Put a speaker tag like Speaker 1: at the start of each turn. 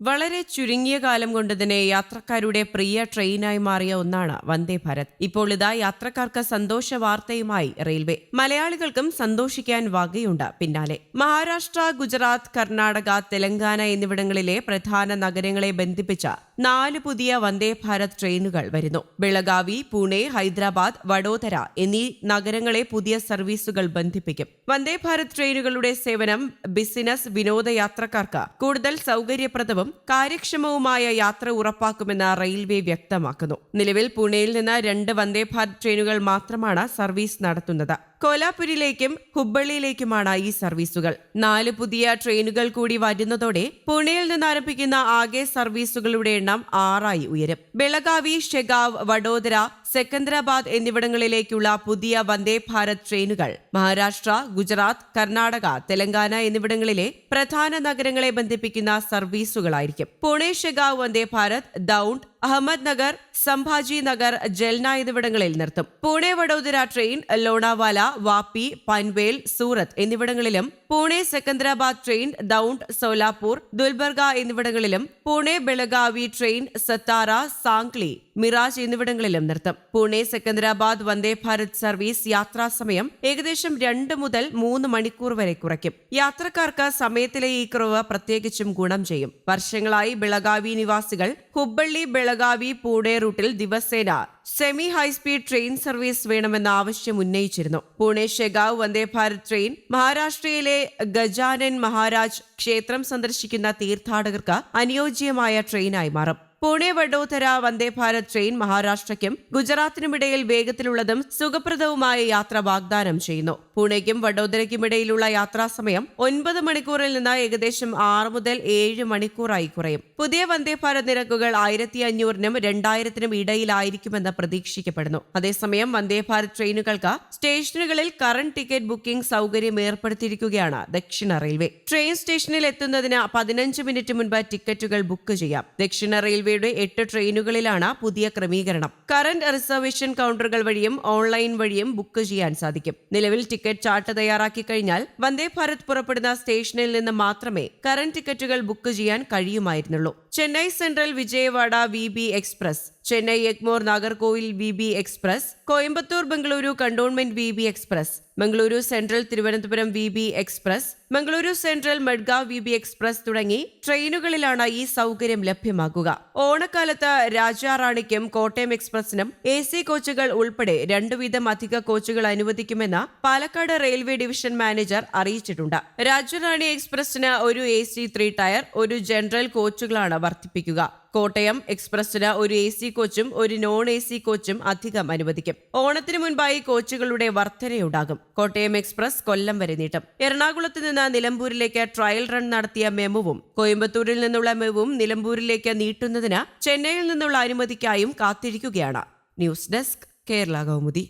Speaker 1: വളരെ ചുരുങ്ങിയ കാലം കൊണ്ട് തന്നെ യാത്രക്കാരുടെ പ്രിയ ട്രെയിനായി മാറിയ ഒന്നാണ് വന്ദേ ഭാരത്. ഇപ്പോൾ ഇതാ യാത്രക്കാർക്ക് സന്തോഷ വാർത്തയുമായി റെയിൽവേ. മലയാളികൾക്കും സന്തോഷിക്കാൻ വകയുണ്ട് പിന്നാലെ. മഹാരാഷ്ട്ര ഗുജറാത്ത് കർണാടക തെലങ്കാന എന്നിവിടങ്ങളിലെ പ്രധാന നഗരങ്ങളെ ബന്ധിപ്പിച്ച നാല് പുതിയ വന്ദേ ഭാരത് ട്രെയിനുകൾ വരുന്നു. ബെളഗാവി പൂനെ ഹൈദരാബാദ് വഡോദര എന്നീ നഗരങ്ങളെ പുതിയ സർവീസുകൾ ബന്ധിപ്പിക്കും. വന്ദേ ഭാരത് ട്രെയിനുകളുടെ സേവനം ബിസിനസ് വിനോദയാത്രക്കാർക്ക് കൂടുതൽ സൗകര്യപ്രദവും കാര്യക്ഷമവുമായ യാത്ര ഉറപ്പാക്കുമെന്ന് റെയിൽവേ വ്യക്തമാക്കുന്നു. നിലവിൽ പൂനെയിൽ നിന്ന് രണ്ട് വന്ദേ ഭാരത് ട്രെയിനുകൾ മാത്രമാണ് സർവീസ് നടത്തുന്നത്. കോലാപൂരിലേക്കും ഹുബ്ബള്ളിയിലേക്കുമാണ് ഈ സർവീസുകൾ. നാല് പുതിയ ട്രെയിനുകൾ കൂടി വരുന്നതോടെ പൂനെയിൽ നിന്ന് ആരംഭിക്കുന്ന ആകെ സർവീസുകളുടെ എണ്ണം ആറായി ഉയരും. ബെളഗാവി ഷെഗാവ് വഡോദര സെക്കന്ദരാബാദ് എന്നിവിടങ്ങളിലേക്കുള്ള പുതിയ വന്ദേ ഭാരത് ട്രെയിനുകൾ മഹാരാഷ്ട്ര ഗുജറാത്ത് കർണാടക തെലങ്കാന എന്നിവിടങ്ങളിലെ പ്രധാന നഗരങ്ങളെ ബന്ധിപ്പിക്കുന്ന സർവീസുകളായിരിക്കും. പുണെ ഷെഗാവ് വന്ദേ ഭാരത് ദൌണ്ട് അഹമ്മദ് നഗർ സംഭാജി നഗർ ജൽന എന്നിവിടങ്ങളിൽ നിർത്തും. പൂനെ വഡോദര ട്രെയിൻ ലോണാവാല വാപ്പി പൻവേൽ സൂറത്ത് എന്നിവിടങ്ങളിലും പൂനെ സെക്കന്ദരാബാദ് ട്രെയിൻ ദൌണ്ട് സോലാപൂർ ദുൽബർഗ എന്നിവിടങ്ങളിലും പൂനെ ബെളഗാവി ട്രെയിൻ സത്താറ സാംഗ്ലി മിറാജ് എന്നിവിടങ്ങളിലും നിർത്തും. പൂനെ സെക്കന്ദരാബാദ് വന്ദേ ഭാരത് സർവീസ് യാത്രാ സമയം ഏകദേശം രണ്ട് മുതൽ മൂന്ന് മണിക്കൂർ വരെ കുറയ്ക്കും. യാത്രക്കാർക്ക് സമയത്തിലെ ഈ കുറവ് പ്രത്യേകിച്ചും ഗുണം ചെയ്യും. വർഷങ്ങളായി ബെളഗാവി നിവാസികൾ ഹുബ്ബള്ളി ബെളഗാവി പൂനെ റൂട്ടിൽ ദിവസേന സെമി ഹൈസ്പീഡ് ട്രെയിൻ സർവീസ് വേണമെന്ന ആവശ്യം ഉന്നയിച്ചിരുന്നു. പൂണെ ഷെഗാവ് വന്ദേ ഭാരത് ട്രെയിൻ മഹാരാഷ്ട്രയിലെ ഗജാനൻ മഹാരാജ് ക്ഷേത്രം സന്ദർശിക്കുന്ന തീർത്ഥാടകർക്ക് അനുയോജ്യമായ ട്രെയിനായി മാറും. പൂനെ വഡോദര വന്ദേ ഭാരത് ട്രെയിൻ മഹാരാഷ്ട്രയ്ക്കും ഗുജറാത്തിനുമിടയിൽ വേഗത്തിലുള്ളതും സുഖപ്രദവുമായ യാത്ര വാഗ്ദാനം ചെയ്യുന്നു. പൂനെക്കും വഡോദരയ്ക്കുമിടയിലുള്ള യാത്രാസമയം ഒൻപത് മണിക്കൂറിൽ നിന്ന് ഏകദേശം ആറ് മുതൽ ഏഴ് മണിക്കൂറായി കുറയും. പുതിയ വന്ദേ ഭാരത് നിരക്കുകൾ ആയിരത്തി അഞ്ഞൂറിനും രണ്ടായിരത്തിനും ഇടയിലായിരിക്കുമെന്ന് പ്രതീക്ഷിക്കപ്പെടുന്നു. അതേസമയം വന്ദേ ഭാരത് ട്രെയിനുകൾക്ക് സ്റ്റേഷനുകളിൽ കറണ്ട് ടിക്കറ്റ് ബുക്കിംഗ് സൗകര്യം ഏർപ്പെടുത്തിയിരിക്കുകയാണ് ദക്ഷിണ റെയിൽവേ. ട്രെയിൻ സ്റ്റേഷനിൽ എത്തുന്നതിന് പതിനഞ്ച് മിനിറ്റ് മുൻപ് ടിക്കറ്റുകൾ ബുക്ക് ചെയ്യാം. ദക്ഷിണ റെയിൽവേയുടെ എട്ട് ട്രെയിനുകളിലാണ് പുതിയ ക്രമീകരണം. കറന്റ് റിസർവേഷൻ കൗണ്ടറുകൾ വഴിയും ഓൺലൈൻ വഴിയും ബുക്ക് ചെയ്യാൻ സാധിക്കും. നിലവിൽ ടിക്കറ്റ് ചാർട്ട് തയ്യാറാക്കി കഴിഞ്ഞാൽ വന്ദേ ഭാരത് പുറപ്പെടുന്ന സ്റ്റേഷനിൽ നിന്ന് മാത്രമേ കറന്റ് ടിക്കറ്റുകൾ ബുക്ക് ചെയ്യാൻ കഴിയുമായിരുന്നുള്ളൂ. Chennai central Vijayawada V express Chennai Egmore Nagercoil V B express Coimbatore Bengaluru cantonment V B express Mangaluru central Thiruvananthapuram V B express Mangaluru central Madgaon V B express തുടങ്ങി ട്രെയിനുകളിലാണ് ഈ സൗകര്യം ലഭ്യമാക്കുക ഓണക്കാലത്ത് രാജാറാണിക്കും കോട്ടയം എക്സ്പ്രസിനും എ സി കോച്ചുകൾ ഉൾപ്പെടെ രണ്ടുവീതം അധിക കോച്ചുകൾ അനുവദിക്കുമെന്ന് പാലക്കാട് റെയിൽവേ ഡിവിഷൻ മാനേജർ അറിയിച്ചിട്ടുണ്ട്. രാജാറാണി എക്സ്പ്രസിന് ഒരു എ സി ത്രീ ടയർ ഒരു ജനറൽ കോച്ചുകളാണ് വർദ്ധിപ്പിക്കുക. കോട്ടയം എക്സ്പ്രസിന് ഒരു എ സി കോച്ചും ഒരു നോൺ എ സി കോച്ചും അധികം അനുവദിക്കും. ഓണത്തിന് മുൻപായി കോച്ചുകളുടെ വർധനയുണ്ടാകും. കോട്ടയം എക്സ്പ്രസ് കൊല്ലം വരെ നീട്ടും. എറണാകുളത്ത് നിന്ന് നിലമ്പൂരിലേക്ക് ട്രയൽ റൺ നടത്തിയ മെമുവും കോയമ്പത്തൂരിൽ നിന്നുള്ള മെമുവും നിലമ്പൂരിലേക്ക് നീട്ടുന്നതിന് ചെന്നൈയിൽ നിന്നുള്ള അനുമതിക്കായും കാത്തിരിക്കുകയാണ്. News desk Kerala Kaumudi.